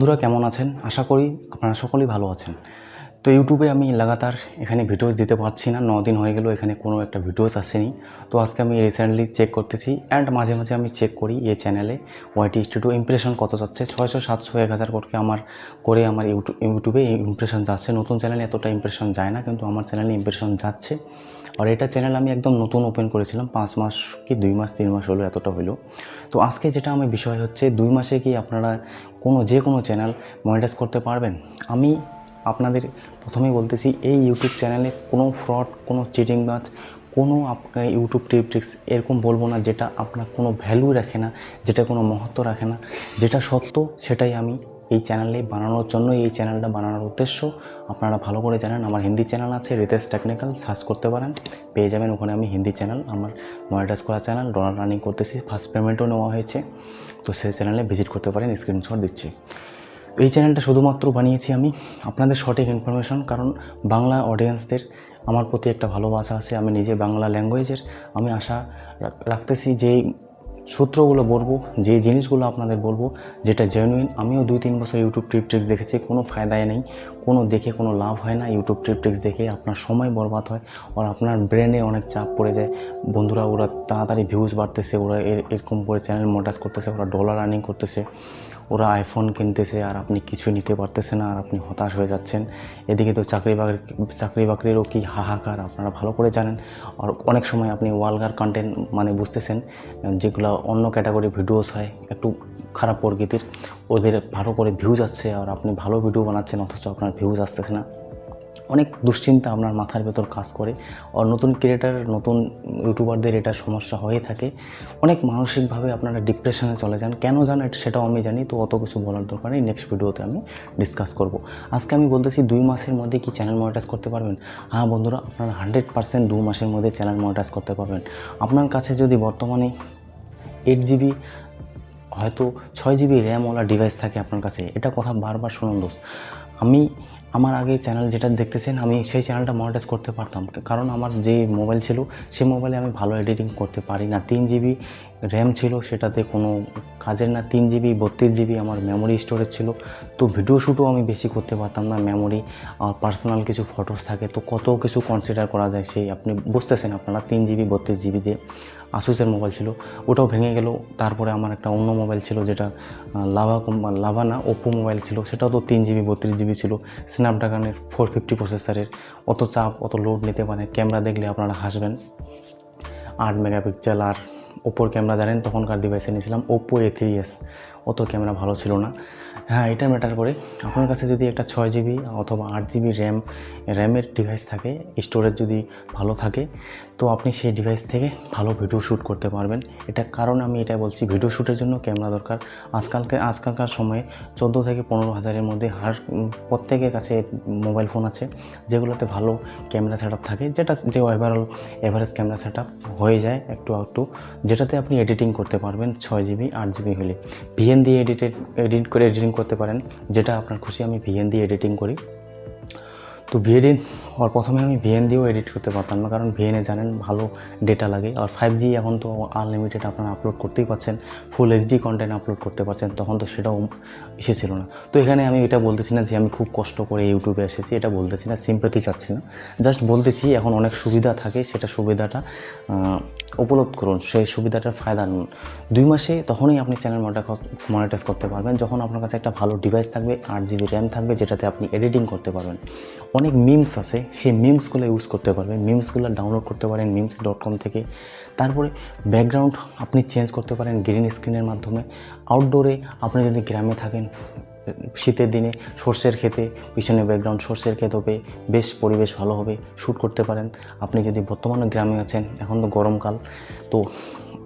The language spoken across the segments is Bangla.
বন্ধুরা, কেমন আছেন? আশা করি আপনারা সকলেই ভালো আছেন। তো ইউটিউবে আমি লাগাতার এখানে ভিডিওস দিতে পারছি না। ন দিন হয়ে গেল, এখানে কোনো একটা ভিডিওস আসেনি। তো আজকে আমি রিসেন্টলি চেক করতেছি অ্যান্ড মাঝে মাঝে আমি চেক করি এই চ্যানেলে ওয়াইটি স্টুডিও ইমপ্রেশন কত যাচ্ছে। ছয়শো, সাতশো, এক হাজার করকে আমার, করে আমার ইউটিউব ইউটিউবে ইমপ্রেশন যাচ্ছে। নতুন চ্যানেলে এতটা ইমপ্রেশন যায় না, কিন্তু আমার চ্যানেলে ইমপ্রেশন যাচ্ছে। আর এটা চ্যানেল আমি একদম নতুন ওপেন করেছিলাম, পাঁচ মাস কি দুই মাস, তিন মাস হলো এতটা হলো। তো আজকে যেটা আমার বিষয় হচ্ছে, দুই মাসে কি আপনারা কোনো যে কোনো চ্যানেল মনিটাইজ করতে পারবেন? আমি আপনাদের প্রথমেই বলতেছি, এই ইউটিউব চ্যানেলে কোনো ফ্রড কোনো চিটিং বাজ, কোনো আপনার ইউটিউব টিপ ট্রিক্স এরকম বলব না, যেটা আপনার কোনো ভ্যালু রাখে না, যেটা কোনো মহত্ব রাখে না, যেটা সত্য সেটাই আমি এই চ্যানেলে বানানোর জন্য এই চ্যানেলটা বানানোর উদ্দেশ্য। আপনারা ভালো করে জানেন, আমার হিন্দি চ্যানেল আছে রিতেশ টেকনিক্যাল সার্চ করতে পারেন। পেয়ে যাবেন ওখানে আমি হিন্দি চ্যানেল আমার মনিটাইজ করা চ্যানেল ডলার রানিং করতেছি ফার্স্ট পেমেন্টও নেওয়া হয়েছে। তো সেই চ্যানেলে ভিজিট করতে পারেন স্ক্রিনশট দিচ্ছি। এই চ্যানেলটা শুধুমাত্র বানিয়েছি আমি, আপনাদের সঠিক ইনফরমেশন কারণ বাংলা অডিয়েন্সদের আমার প্রতি একটা ভালোবাসা আছে, আমি নিজে বাংলা ল্যাঙ্গুয়েজের আমি আশা রাখতেছি যে সূত্রগুলো বলব, যে জিনিসগুলো আপনাদের বলব, যেটা জেনুইন আমিও দুই তিন বছর ইউটিউব ট্রিপ ট্রিক্স দেখেছি, কোনো ফায়দায় নেই। কোনো দেখে কোনো লাভ হয় না ইউটিউব ট্রিপ ট্রিক্স দেখে আপনার সময় বরবাদ হয়, আর আপনার ব্রেনে অনেক চাপ পড়ে যায়। বন্ধুরা, ওরা তাড়াতাড়ি ভিউজ বাড়তেছে, ওরা এর- এরকম করে চ্যানেল মোটাজ করতেছে, ওরা ডলার আর্নিং করতেছে। ওরা আইফোন কিনতেছে আর আপনি কিছু নিতে পারতেছে না আর আপনি হতাশ হয়ে যাচ্ছেন। এদিকে তো চাকরি বাকরি, চাকরি বাকরিরও কী হাহাকার আপনারা ভালো করে জানেন। আর অনেক সময় আপনি ওয়ালগার কন্টেন্ট মানে বুঝতেছেন, যেগুলো অন্য ক্যাটাগরি ভিডিওস হয়, একটু খারাপ প্রকৃতির, ওদের ভালো করে ভিউজ আসছে আর আপনি ভালো ভিডিও বানাচ্ছেন, অথচ আপনার ভিউজ আসতেছে না। অনেক দুশ্চিন্তা আপনার মাথার ভেতর কাজ করে। আর নতুন ক্রিয়েটার নতুন ইউটিউবারদের এটা সমস্যা হয়ে থাকে। অনেক মানসিকভাবে আপনারা ডিপ্রেশনে চলে যান। কেন যান সেটাও আমি জানি, তো অত কিছু বলার দরকার নেই। নেক্সট ভিডিওতে আমি ডিসকাস করব। আজকে আমি বলতেছি দুই মাসের মধ্যে কি চ্যানেল মনিটাইজ করতে পারবেন? হ্যাঁ বন্ধুরা, আপনারা হান্ড্রেড পার্সেন্ট দু মাসের মধ্যে চ্যানেল মনিটাইজ করতে পারবেন। আপনার কাছে যদি বর্তমানে এইট জিবি হয়তো ছয় জিবি র্যামওয়ালা ডিভাইস থাকে আপনার কাছে, এটা কথা বারবার শুনুন দোস্ত। আমি আমার আগে চ্যানেল যেটা দেখতেছেন, আমি সেই চ্যানেলটা মনিটাইজ করতে পারতাম। কারণ আমার যে মোবাইল ছিল, সেই মোবাইলে আমি ভালো এডিটিং করতে পারি না। তিন জিবি র্যাম ছিল, সেটাতে কোনো কাজের না, তিন জিবি বত্রিশ জিবি আমার মেমোরি স্টোরেজ ছিল। তো ভিডিও শ্যুটও আমি বেশি করতে পারতাম না মেমোরি আর পার্সোনাল কিছু ফটোস থাকে। তো কত কিছু কনসিডার করা যায় সেই আপনি বুঝতেছেন আপনারা, তিন জিবি বত্রিশ জিবি দিয়ে আসুসের মোবাইল ছিল, ওটাও ভেঙে গেল। তারপরে আমার একটা অন্য মোবাইল ছিল যেটা লাভা লাভা না ওপো মোবাইল ছিল, সেটাও তো তিন জিবি বত্রিশ জিবি ছিল। স্ন্যাপড্রাগনের ফোর ফিফটি প্রসেসরের অত চাপ, অত লোড নিতে পারে। ক্যামেরা দেখলে আপনারা হাসবেন। আট মেগাপিক্সেল আর ওপোর ক্যামেরা জানেন, তখনকার ডিভাইসে নিয়েছিলাম ওপো এ থ্রি এস অত ক্যামেরা ভালো ছিল না। হ্যাঁ এটা ম্যাটার করে। আপনার কাছে যদি একটা ছয় জিবি অথবা আট জিবি র্যাম র্যামের ডিভাইস থাকে স্টোরেজ যদি ভালো থাকে, তো আপনি সেই ডিভাইস থেকে ভালো ভিডিও শ্যুট করতে পারবেন। এটা কারণ আমি এটা বলছি ভিডিও শ্যুটের জন্য ক্যামেরা দরকার। আজকালকে, আজকালকার সময়ে চোদ্দ থেকে পনেরো হাজারের মধ্যে হার প্রত্যেকের কাছে মোবাইল ফোন আছে, যেগুলোতে ভালো ক্যামেরা সেট থাকে, যেটা, যে ওভারঅল এভারেজ ক্যামেরা সেট হয়ে যায় একটু একটু যেটাতে আপনি এডিটিং করতে পারবেন ছয় জিবি আট জিবি হলে। ভিএন দিয়ে এডিটেড এডিট করে এডিটিং করতে পারেন যেটা আপনার খুশি আমি ভিএন দিয়ে এডিটিং করি। তো ভিএন আর প্রথমে আমি ভিএন দিয়েও এডিট করতে পারতাম না, কারণ ভিএনে জানেন ভালো ডেটা লাগে। আর ফাইভ জি এখন তো আনলিমিটেড আপনারা আপলোড করতেই পারছেন ফুল এইচডি কন্টেন্ট আপলোড করতে পারছেন, তখন তো সেটাও এসেছিল না। তো এখানে আমি এটা বলতেছি না যে আমি খুব কষ্ট করে ইউটিউবে এসেছি, এটা বলতেছি না সিম্পাতি চাচ্ছি না। জাস্ট বলতেছি, এখন অনেক সুবিধা থাকে, সেটা সুবিধাটা উপলব্ধ করুন, সেই সুবিধাটার ফায়দা নিন। দুই মাসে তখনই আপনি চ্যানেল মনিটাইজ করতে পারবেন, যখন আপনার কাছে একটা ভালো ডিভাইস থাকবে, আট জিবি র্যাম থাকবে, যেটাতে আপনি এডিটিং করতে পারবেন। অনেক মিমস আছে সেই মিমসগুলো ইউজ করতে পারবেন মিমসগুলো ডাউনলোড করতে পারেন মিমস ডট কম থেকে। তারপরে ব্যাকগ্রাউন্ড আপনি চেঞ্জ করতে পারেন গ্রিন স্ক্রিনের মাধ্যমে। আউটডোরে আপনি যদি গ্রামে থাকেন, শীতের দিনে সর্ষের ক্ষেতে, পিছনে ব্যাকগ্রাউন্ড সর্ষের ক্ষেত হবে, বেশ পরিবেশ ভালো হবে শ্যুট করতে পারেন। আপনি যদি বর্তমানে গ্রামে আছেন, এখন তো গরমকাল, তো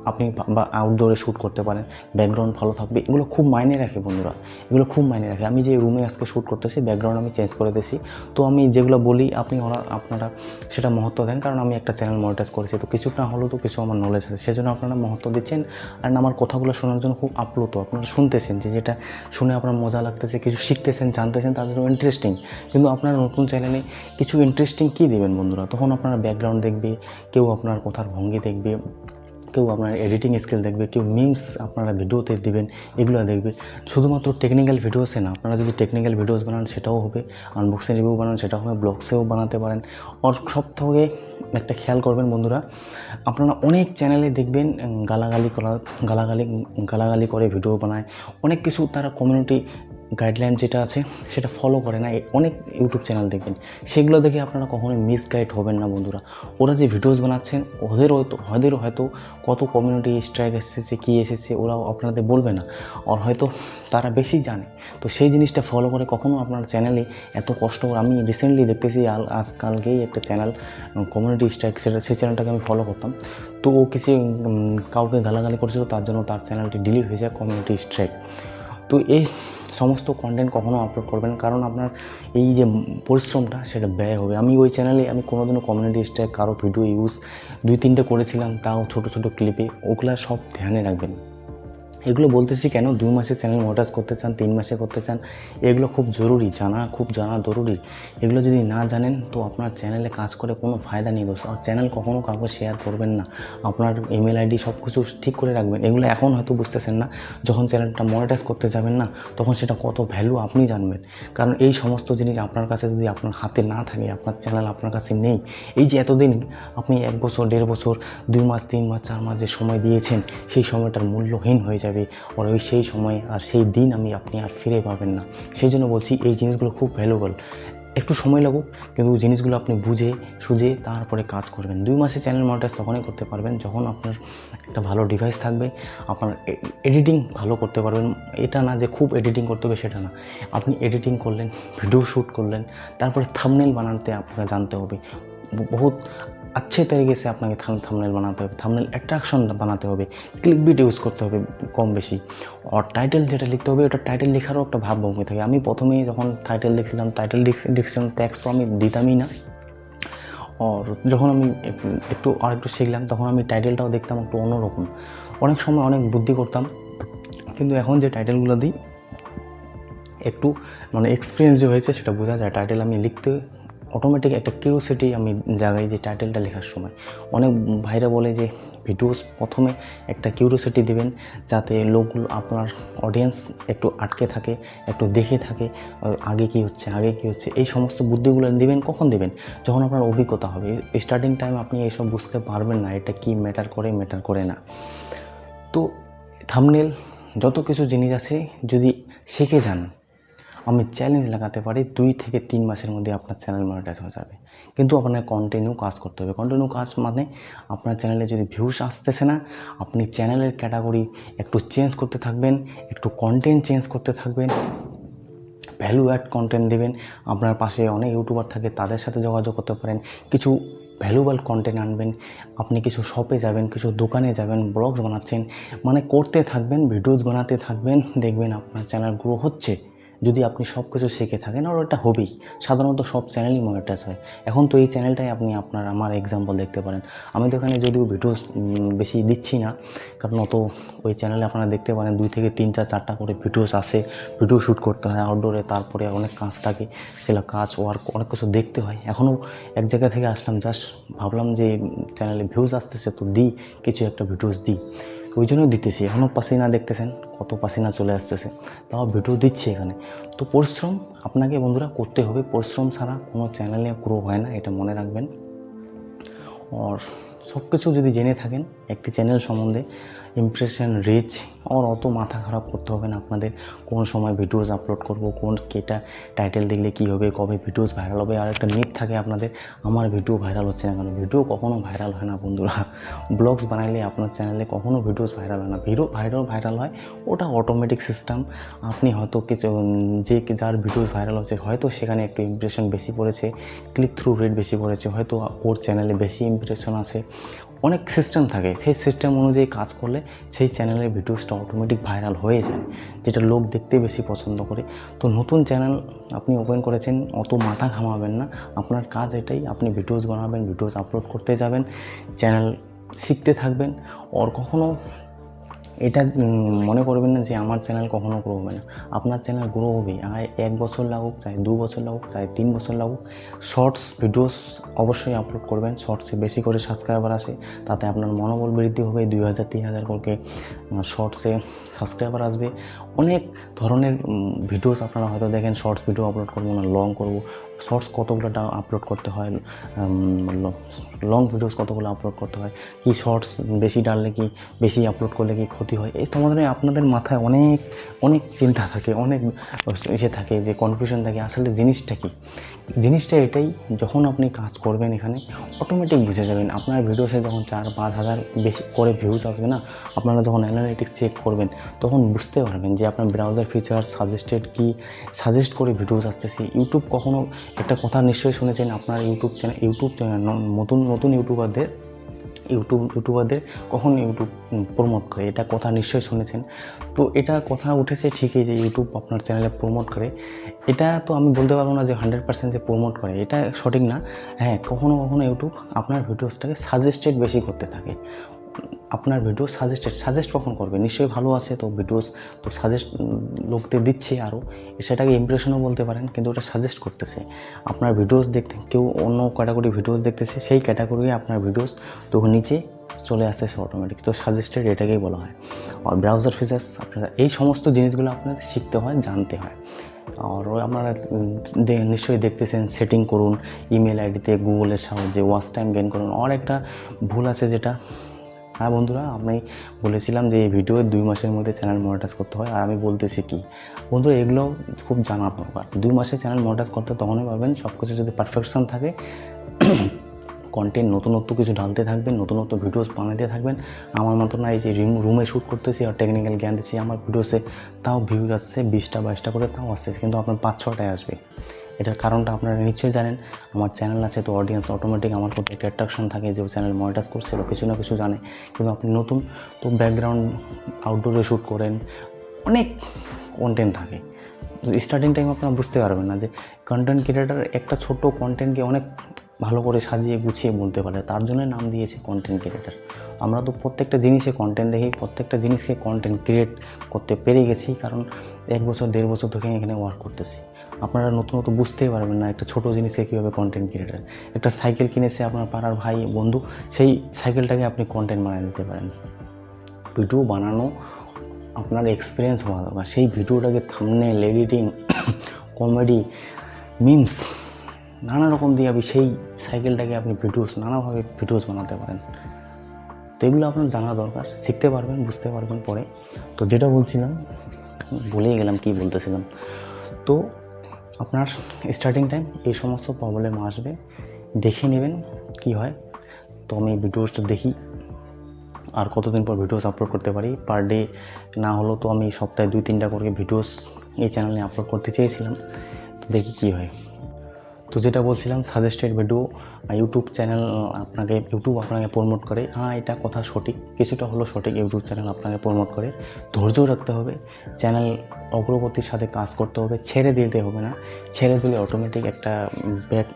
আপনি বা- আউটডোরে শ্যুট করতে পারেন ব্যাকগ্রাউন্ড ভালো থাকবে, এগুলো খুব মাইনে রাখে বন্ধুরা, এগুলো খুব মাইনে রাখে। আমি যে রুমে আজকে শ্যুট করতেছি ব্যাকগ্রাউন্ড আমি চেঞ্জ করে দিয়েছি। তো আমি যেগুলো বলি, আপনি ওরা, আপনারা সেটা মহত্ব দেন, কারণ আমি একটা চ্যানেল মনিটাইজ করেছি। তো কিছু না হলেও তো কিছু আমার নলেজ আছে, সেজন্য আপনারা মহত্ব দিচ্ছেন। আর আমার কথাগুলো শোনার জন্য খুব আপ্লুত, আপনারা শুনতেছেন যে যেটা শুনে আপনার মজা লাগতেছে, কিছু শিখতেছেন, জানতেছেন, তার জন্য ইন্টারেস্টিং কিন্তু আপনার নতুন চ্যানেলে কিছু ইন্টারেস্টিং কী দেবেন বন্ধুরা? তখন আপনারা ব্যাকগ্রাউন্ড দেখবে, কেউ আপনার কথার ভঙ্গি দেখবে কেউ আপনার এডিটিং স্কিল দেখবে, কেউ মিমস আপনারা ভিডিওতে দিবেন, এগুলো দেখবে। শুধুমাত্র টেকনিক্যাল ভিডিওসে না, আপনারা যদি টেকনিক্যাল ভিডিওস বানান সেটাও হবে আনবক্সিং রিভিউ বানান সেটাও হবে ব্লগসেও বানাতে পারেন। আর সব থেকে একটা খেয়াল করবেন বন্ধুরা, আপনারা অনেক চ্যানেলে দেখবেন গালাগালি করা, গালাগালি গালাগালি করে ভিডিও বানায়। অনেক কিছু তারা কমিউনিটি গাইডলাইন যেটা আছে, সেটা ফলো করে না অনেক ইউটিউব চ্যানেল দেখবেন। সেগুলো দেখে আপনারা কখনোই মিসগাইড হবেন না বন্ধুরা। ওরা যে ভিডিওস বানাচ্ছেন, ওদের হয়তো ওদের হয়তো কত কমিউনিটি স্ট্রাইক এসেছে, কী এসেছে ওরা আপনাদের বলবে না। আর হয়তো তারা বেশি জানে। তো সেই জিনিসটা ফলো করে কখনো আপনার চ্যানেলে এত কষ্ট করে, আমি রিসেন্টলি দেখতেছি আজকালকেই একটা চ্যানেল কমিউনিটি স্ট্রাইক সেটা, সেই চ্যানেলটাকে আমি ফলো করতাম। তো ও কিছু কাউকে গালাগালি করছিল, তার জন্য তার চ্যানেলটি ডিলিট হয়ে যায় কমিউনিটি স্ট্রাইক তো এই সমস্ত কন্টেন্ট কখনো আপলোড করবেন কারণ আপনার এই যে পরিশ্রমটা, সেটা ব্যয় হবে। আমি ওই চ্যানেলে আমি কোনোদিনও কমিউনিটি স্ট্রাইক কারও ভিডিও ইউজ দুই তিনটে করেছিলাম, তাও ছোট ছোট ক্লিপে ওগুলা সব ধ্যানে রাখবেন। এগুলো বলতেছি কেন? দুই মাসে চ্যানেল মনিটাইজ করতে চান, তিন মাসে করতে চান, এগুলো খুব জরুরি, জানা, খুব জানা জরুরি। এগুলো যদি না জানেন, তো আপনার চ্যানেলে কাজ করে কোনো ফায়দা নেই দোষ আর চ্যানেল কখনও কাউকে শেয়ার করবেন না। আপনার ইমেল আইডি সব কিছু ঠিক করে রাখবেন। এগুলো এখন হয়তো বুঝতেছেন না। যখন চ্যানেলটা মনিটাইজ করতে যাবেন না, তখন সেটা কত ভ্যালু আপনি জানবেন। কারণ এই সমস্ত জিনিস আপনার কাছে যদি আপনার হাতে না থাকে, আপনার চ্যানেল আপনার কাছে নেই, এই যে এতদিন আপনি এক বছর, দেড় বছর, দুই মাস, তিন মাস, চার মাস যে সময় দিয়েছেন, সেই সময়টার মূল্যহীন হয়ে যাবে। আর ওই সেই সময় আর সেই দিন আমি আপনি আর ফিরে পাবেন না। সেই জন্য বলছি এই জিনিসগুলো খুব ভ্যালুবল একটু সময় লাগুক, কিন্তু জিনিসগুলো আপনি বুঝে, সুঝে তারপরে কাজ করবেন। দুই মাসে চ্যানেল মনিটাইজ তখনই করতে পারবেন যখন আপনার একটা ভালো ডিভাইস থাকবে, আপনার এডিটিং ভালো করতে পারবেন। এটা না যে খুব এডিটিং করতে হবে, সেটা না। আপনি এডিটিং করলেন ভিডিও শ্যুট করলেন, তারপরে থামনেল বানাতে আপনাকে জানতে হবে। বহুত আচ্ছে তরিকে সে আপনাকে থামনেল বানাতে হবে থামনেল অ্যাট্রাকশন বানাতে হবে ক্লিক বিট ইউজ করতে হবে কম বেশি আর টাইটেল যেটা লিখতে হবে ওটা টাইটেল লেখারও একটা ভাব ভঙ্গি থাকে। আমি প্রথমেই যখন টাইটেল লিখছিলাম টাইটেল লিখছিলাম ট্যাক্স তো আমি দিতামই না। আর যখন আমি একটু আরেকটু শিখলাম, তখন আমি টাইটেলটাও দেখতাম একটু অন্যরকম। অনেক সময় অনেক বুদ্ধি করতাম, কিন্তু এখন যে টাইটেলগুলো দিই, একটু মানে এক্সপিরিয়েন্স যে হয়েছে, সেটা বোঝা যায়। টাইটেল আমি লিখতে অটোমেটিক একটা কিউরিওসিটি আমি জাগাই যে টাইটেলটা লেখার সময়। অনেক ভাইরা বলে যে ভিডিওস প্রথমে একটা কিউরিওসিটি দেবেন, যাতে লোকগুলো আপনার অডিয়েন্স একটু আটকে থাকে, একটু দেখে থাকে আগে কি হচ্ছে, আগে কি হচ্ছে, এই সমস্ত বুদ্ধিগুলো দিবেন, কখন দিবেন? যখন আপনার অভিজ্ঞতা হবে। স্টার্টিং টাইম আপনি এইসব বুঝতে পারবেন না, এটা কি ম্যাটার করে ম্যাটার করে না। তো থামনেল যত কিছু জিনিস আছে, যদি শিখে যান আমি চ্যালেঞ্জ লাগাতে পারি দুই থেকে তিন মাসের মধ্যে আপনার চ্যানেল মনিটাইজ হয়ে যাবে। কিন্তু আপনার কন্টিনিউ কাজ করতে হবে। কন্টিনিউ কাজ মানে আপনার চ্যানেলে যদি ভিউস আসতেছে না, আপনি চ্যানেলের ক্যাটাগরি একটু চেঞ্জ করতে থাকবেন, একটু কন্টেন্ট চেঞ্জ করতে থাকবেন ভ্যালু অ্যাড কন্টেন্ট দেবেন। আপনার পাশে অনেক ইউটিউবার থাকে, তাদের সাথে যোগাযোগ করতে পারেন, কিছু ভ্যালুয়েবল কন্টেন্ট আনবেন, আপনি কিছু শপে যাবেন, কিছু দোকানে যাবেন ব্লগস বানাচ্ছেন মানে করতে থাকবেন ভিডিওস বানাতে থাকবেন, দেখবেন আপনার চ্যানেল গ্রো হচ্ছে। যদি আপনি সব কিছু শিখে থাকেন, আর ওটা হবেই। সাধারণত সব চ্যানেলই মনিটাইজ হয়। এখন তো এই চ্যানেলটাই আপনি আপনার, আমার এক্সাম্পল দেখতে পারেন। আমি তো এখানে যদিও ভিডিওস বেশি দিচ্ছি না, কারণ অত ওই চ্যানেলে আপনারা দেখতে পারেন, দুই থেকে তিনটা চারটা করে ভিডিওস আসে। ভিডিও শ্যুট করতে হয় আউটডোরে তারপরে অনেক কাজ থাকে। সেগুলো কাজ ওয়ার্ক অনেক কিছু দেখতে হয়। এখনও এক জায়গা থেকে আসলাম জাস্ট ভাবলাম যে চ্যানেলে ভিউজ আসতেছে, তো দিই, কিছু একটা ভিডিওস দিই। ওই জন্য দিতেছি। এখনও পাসিনা দেখতেছেন, কত পাসিনা চলে আসতেছে। তাও ভিডিও দিচ্ছি এখানে। তো পরিশ্রম আপনাকে বন্ধুরা করতে হবে। পরিশ্রম ছাড়া কোনো চ্যানেলে গ্রো হয় না, এটা মনে রাখবেন। আর সব কিছু যদি জেনে থাকেন, একটি চ্যানেল সম্বন্ধে ইমপ্রেশন রিচ আর অত মাথা খারাপ করতে হবে না আপনাদের কোন সময় ভিডিওস আপলোড করব, কোন কেটা টাইটেল দেখলে কী হবে, কবে ভিডিওস ভাইরাল হবে, আর একটা নিট থাকে আপনাদের, আমার ভিডিও ভাইরাল হচ্ছে না কেন? ভিডিও কখনো ভাইরাল হয় না বন্ধুরা। ব্লগস বানাইলে আপনার চ্যানেলে কখনো ভিডিওস ভাইরাল হয় না। ভিডিও ভাইরাল ভাইরাল হয়, ওটা অটোমেটিক সিস্টেম আপনি হয়তো কিছু যে যার ভিডিওস ভাইরাল হচ্ছে, হয়তো সেখানে একটু ইমপ্রেশন বেশি পড়েছে ক্লিক থ্রু রেট বেশি পড়েছে, হয়তো ওর চ্যানেলে বেশি ইমপ্রেশন আছে। অনেক সিস্টেম থাকে। সেই সিস্টেম অনুযায়ী কাজ করলে সেই চ্যানেলের ভিডিওসটা অটোমেটিক ভাইরাল হয়ে যায়, যেটা লোক দেখতে বেশি পছন্দ করে। তো নতুন চ্যানেল আপনি ওপেন করেছেন, অত মাথা ঘামাবেন না। আপনার কাজ এটাই, আপনি ভিডিওস বানাবেন ভিডিওস আপলোড করতে যাবেন চ্যানেল শিখতে থাকবেন। ওর কখনো এটা মনে করবেন না যে আমার চ্যানেল কখনো গ্রো হবে না। আপনার চ্যানেল গ্রো হবে আর এক বছর লাগুক, চাই দু বছর লাগুক, চাই তিন বছর লাগুক শর্টস ভিডিওস অবশ্যই আপলোড করবেন। শর্টসে বেশি করে সাবস্ক্রাইবার আসে, তাতে আপনার মনোবল বৃদ্ধি হবে। দুই হাজার, তিন হাজার করে শর্টসে সাবস্ক্রাইবার আসবে। অনেক ধরনের ভিডিওস আপনারা হয়তো দেখেন শর্টস ভিডিও আপলোড করব না লং করব। শর্টস কতগুলো আপলোড করতে হয় লং ভিডিওস কতগুলো আপলোড করতে হয়, কি শর্টস বেশি ডাললে কি বেশি আপলোড করলে কি ক্ষতি হয়, এই তোমাদের, আপনাদের মাথায় অনেক অনেক চিন্তা থাকে, অনেক ইসে থাকে যে কনফিউশন থাকে, আসলে জিনিসটা কি? জিনিসটা এটাই, যখন আপনি কাজ করবেন এখানে অটোমেটিক বুঝে যাবেন। আপনার ভিডিওসে যখন চার পাঁচ হাজার বেশি করে ভিউজ আসবে না, আপনারা যখন অ্যানালিটিক্স চেক করবেন তখন বুঝতে পারবেন যে আপনার ব্রাউজার ফিচার সাজেস্টেড কি সাজেস্ট করে ভিডিওস আসতেছে। ইউটিউব কখনো একটা কথা নিশ্চয়ই শুনেছেন আপনার ইউটিউব চ্যানেল ইউটিউব চ্যানেল নতুন নতুন ইউটিউবারদের ইউটিউব ইউটিউবারদের কখন ইউটিউব প্রমোট করে, এটা কথা নিশ্চয়ই শুনেছেন। তো এটা কথা উঠেছে ঠিকই যে ইউটিউব আপনার চ্যানেলে প্রমোট করে। এটা তো আমি বলতে পারব না যে হান্ড্রেড পার্সেন্ট যে প্রমোট করে, এটা সঠিক না। হ্যাঁ কখনো কখনো ইউটিউব আপনার ভিডিওসটাকে সাজেস্টেড বেশি করতে থাকে। আপনার ভিডিও সাজেস্টেড সাজেস্ট কখন করবে? নিশ্চয়ই ভালো আছে তো ভিডিওস তো সাজেস্ট লোকদের দিচ্ছে আরও সেটাকে ইমপ্রেশনও বলতে পারেন, কিন্তু ওটা সাজেস্ট করতেছে। আপনার ভিডিওস দেখতে, কেউ অন্য ক্যাটাগরি ভিডিওস দেখতেছে, সেই ক্যাটাগরি আপনার ভিডিওস তো নিচে চলে আসতেছে অটোমেটিক তো সাজেস্টেড এটাকেই বলা হয়। আর ব্রাউজার ফিচার্স আপনারা এই সমস্ত জিনিসগুলো আপনাদের শিখতে হয়, জানতে হয়। আর আপনারা নিশ্চয়ই দেখতেছেন সেটিং করুন ইমেল আইডিতে গুগলের সাহায্যে ওয়াচ টাইম গেন করুন। আর একটা ভুল আছে যেটা। হ্যাঁ বন্ধুরা, আমি বলেছিলাম যে এই ভিডিও দুই মাসের মধ্যে চ্যানেল মনিটাইজ করতে হয়, আর আমি বলতেছি কি? বন্ধুরা, এগুলো খুব জানা দরকার। দুই মাসে চ্যানেল মনিটাইজ করতে তখনই পারবেন সব কিছু যদি পারফেকশন থাকে কন্টেন্ট নতুনত্ব কিছু ঢালতে থাকবেন, নতুনত্ব ভিডিওস বানাতে থাকবেন। আমার মতো না, এই যে রুমে শ্যুট করতেছি আর টেকনিক্যাল জ্ঞান দিচ্ছি, আমার ভিডিওসে তাও ভিউজ আসছে বিশটা বাইশটা করে, তাও আসতেছে কিন্তু আপনার পাঁচ ছটায় আসবে। এটার কারণটা আপনারা নিশ্চয়ই জানেন। আমার চ্যানেল আছে, তো অডিয়েন্স অটোমেটিক আমার প্রতি একটা অ্যাট্রাকশন থাকে যে চ্যানেল মনিটাইজ করছে বা কিছু না কিছু জানে। কিন্তু আপনি নতুন, তো ব্যাকগ্রাউন্ড আউটডোরে শ্যুট করেন, অনেক কন্টেন্ট থাকে। স্টার্টিং টাইম আপনারা বুঝতে পারবেন না যে কন্টেন্ট ক্রিয়েটার একটা ছোট কন্টেন্টকে অনেক ভালো করে সাজিয়ে গুছিয়ে বলতে পারে। তার জন্য নাম দিয়েছে কন্টেন্ট ক্রিয়েটার আমরা তো প্রত্যেকটা জিনিসে কন্টেন্ট দেখি, প্রত্যেকটা জিনিসকে কন্টেন্ট ক্রিয়েট করতে পেরে গেছি। কারণ এক বছর, দেড় বছর থেকে এখানে ওয়ার্ক করতেছি। আপনারা নতুন নতুন বুঝতেই পারবেন না একটা ছোটো জিনিসকে কীভাবে কন্টেন্ট ক্রিয়েটার একটা সাইকেল কিনেছে আপনার পাড়ার ভাই, বন্ধু, সেই সাইকেলটাকে আপনি কন্টেন্ট বানিয়ে দিতে পারেন। ভিডিও বানানো আপনার এক্সপিরিয়েন্স হওয়া দরকার। সেই ভিডিওটাকে থামনেল এডিটিং কমেডি মিমস নানা রকম দিয়ে আপনি সেই সাইকেলটাকে আপনি ভিডিওস নানাভাবে ভিডিওস বানাতে পারেন। তো এগুলো আপনার জানা দরকার। শিখতে পারবেন, বুঝতে পারবেন পরে। তো যেটা বলছিলাম বলেই গেলাম কি বলতেছিলাম। তো আপনার স্টার্টিং টাইম এই সমস্ত প্রবলেম আসবে। দেখে নেবেন কি হয়। তো আমি ভিডিওসটা দেখি, আর কতদিন পর ভিডিওস আপলোড করতে পারি। পার ডে না হলেও তো আমি সপ্তাহে দুই, তিনটা করে ভিডিওস এই চ্যানেলে আপলোড করতে চেয়েছিলাম। তো দেখি কী হয়। তো যেটা বলছিলাম সাজেস্টেড ভিডিও ইউটিউব চ্যানেল আপনাকে ইউটিউব আপনাকে প্রমোট করে। হ্যাঁ এটা কথা সঠিক। কিছুটা হলো সঠিক ইউটিউব চ্যানেল আপনাকে প্রমোট করে। ধৈর্য রাখতে হবে। চ্যানেল অগ্রগতির সাথে কাজ করতে হবে। ছেড়ে দিতে হবে না। ছেড়ে দিলে অটোমেটিক একটা ব্যাক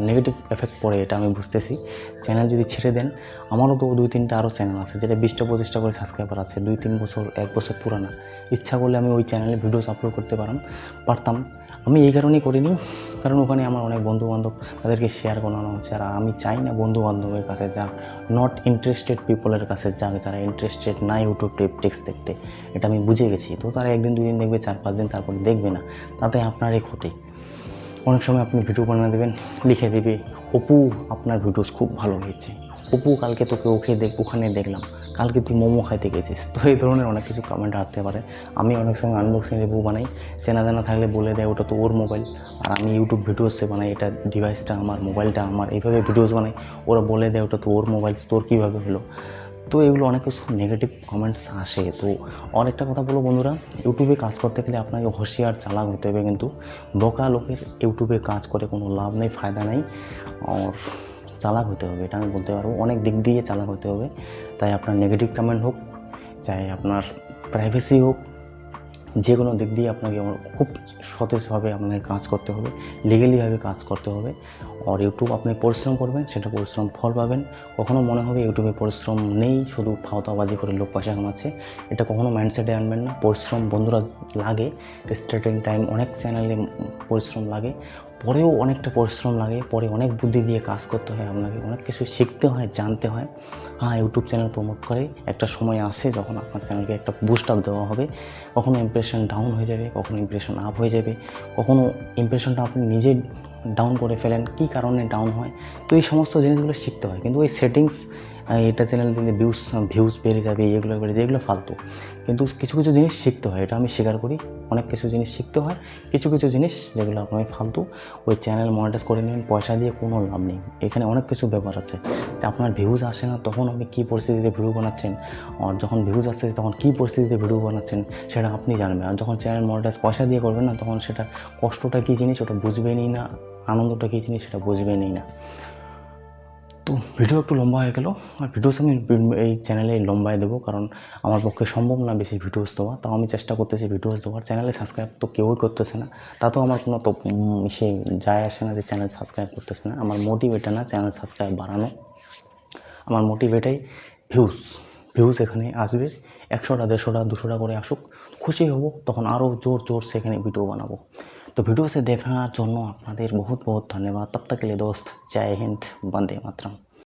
নেগেটিভ এফেক্ট পড়ে, এটা আমি বুঝতেছি। চ্যানেল যদি ছেড়ে দেন, আমারও তো দুই তিনটা আরও চ্যানেল আছে, যেটা বিশটা, পঁচিশটা করে সাবস্ক্রাইবার আছে। দুই, তিন বছর, এক বছর পুরানা। ইচ্ছা করলে আমি ওই চ্যানেলে ভিডিওস আপলোড করতে পারাম, পারতাম। আমি এই কারণেই করিনি, কারণ ওখানে আমার অনেক বন্ধু বান্ধব তাদেরকে শেয়ার করানো আর আমি চাই না বন্ধু বান্ধবের কাছে যাক নট ইন্টারেস্টেড পিপলের কাছে যাক, যারা ইন্টারেস্টেড না ইউটিউব টেক্স দেখতে। এটা আমি বুঝে গেছি। তো তারা একদিন দুদিন দেখবে, চার পাঁচ দিন, তারপরে দেখবে না। তাতে আপনারই ক্ষতি। অনেক সময় আপনি ভিডিও বানিয়ে দেবেন, লিখে দেবে, অপু, আপনার ভিডিওস খুব ভালো হয়েছে। অপু, কালকে তোকে ওকে দেখ, ওখানে দেখলাম। কালকে তুই মোমো খাইতে গেছিস। তো এই ধরনের অনেক কিছু কমেন্ট আসতে পারে। আমি অনেক সময় আনবক্সিং রিভিউ বানাই। চেনা জানা থাকলে বলে দেয়, ওটা তো ওর মোবাইল আর আমি ইউটিউব ভিডিওসে বানাই, এটা ডিভাইসটা আমার মোবাইলটা আমার। এইভাবে ভিডিওস বানাই। ওরা বলে দেয়, ওটা তো ওর মোবাইল তোর কীভাবে হলো? তো এগুলো অনেক কিছু নেগেটিভ কমেন্টস আসে। তো অনেকটা কথা বলো বন্ধুরা ইউটিউবে কাজ করতে গেলে আপনাকে হুঁশিয়ার চালাক হতে হবে কিন্তু বোকা লোকের ইউটিউবে কাজ করে কোনো লাভ নেই, ফায়দা নেই। আর চালাক হতে হবে, এটা আমি বলতে পারব। অনেক দিক দিয়ে চালাক হতে হবে। তাই আপনার নেগেটিভ কমেন্ট হোক, চাই আপনার প্রাইভেসি হোক যে কোনো দিক দিয়ে আপনাকে খুব সতেজভাবে আপনাকে কাজ করতে হবে লিগেলিভাবে কাজ করতে হবে। আর ইউটিউব আপনি পরিশ্রম করবেন, সেটা পরিশ্রম ফল পাবেন। কখনও মনে হবে ইউটিউবে পরিশ্রম নেই, শুধু ফাওতাবাজি করে লোক পয়সা কামাচ্ছে। এটা কখনও মাইন্ডসেটে আনবেন না, পরিশ্রম বন্ধুরা লাগে। স্টার্টিং টাইম অনেক চ্যানেলে পরিশ্রম লাগে। পরেও অনেকটা পরিশ্রম লাগে, পরে অনেক বুদ্ধি দিয়ে কাজ করতে হয় আপনাকে, অনেক কিছু শিখতে হয়, জানতে হয়। হ্যাঁ ইউটিউব চ্যানেল প্রমোট করে একটা সময় আসে যখন আপনার চ্যানেলকে একটা বুস্ট আপ দেওয়া হবে, কখনো ইমপ্রেশন ডাউন হয়ে যাবে, কখনো ইমপ্রেশন আপ হয়ে যাবে। কখনো ইমপ্রেশনটা আপনি নিজে ডাউন করে ফেলেন, কী কারণে ডাউন হয়? তো এই সমস্ত জিনিসগুলো শিখতে হয়। কিন্তু ওই সেটিংস এটা চ্যানেল দিলে ভিউজ ভিউজ বেড়ে যাবে, এগুলো বেড়ে যাবে, এগুলো ফালতু। কিন্তু কিছু কিছু জিনিস শিখতে হয়, এটা আমি স্বীকার করি। অনেক কিছু জিনিস শিখতে হয়, কিছু কিছু জিনিস যেগুলো আপনার ফালতু, ওই চ্যানেল মনিটাইজ করে নেবেন, পয়সা দিয়ে কোনো লাভ নেই। এখানে অনেক কিছু ব্যাপার আছে। যে আপনার ভিউজ আসে না, তখন আপনি কী পরিস্থিতিতে ভিডিও বানাচ্ছেন? আর যখন ভিউজ আসতেছে তখন কী পরিস্থিতিতে ভিডিও বানাচ্ছেন? সেটা আপনি জানবেন। আর যখন চ্যানেল মনিটাইজ পয়সা দিয়ে করবেন না, তখন সেটা কষ্টটা কী জিনিস, ওটা বুঝবেনই না, আনন্দটা কী জিনিস, সেটা বুঝবেনই না। তো ভিডিও একটু লম্বা হয়ে গেল। আর ভিডিওস আমি এই চ্যানেলে লম্বায় দেবো কারণ আমার পক্ষে সম্ভব না বেশি ভিডিওস দেওয়া। তাও আমি চেষ্টা করতেছি ভিডিওস দেওয়ার। চ্যানেলে সাবস্ক্রাইব তো কেউই করতেছে না। তাতেও আমার কোনো তো সে যায় আসে না যে চ্যানেল সাবস্ক্রাইব করতেছে না। আমার মোটিভ এটা না চ্যানেল সাবস্ক্রাইব বাড়ানো। আমার মোটিভ এটাই ভিউজ ভিউজ এখানে আসবে। একশোটা, দেড়শোটা, দুশোটা করে আসুক। খুশি হব, তখন আরও জোর জোর সেখানে ভিডিও বানাবো। তো ভিডিও সে দেখার জন্য আপনাদের বহুত বহুত ধন্যবাদ তব তক के लिए दोस्त जय हिंद वंदे मातरम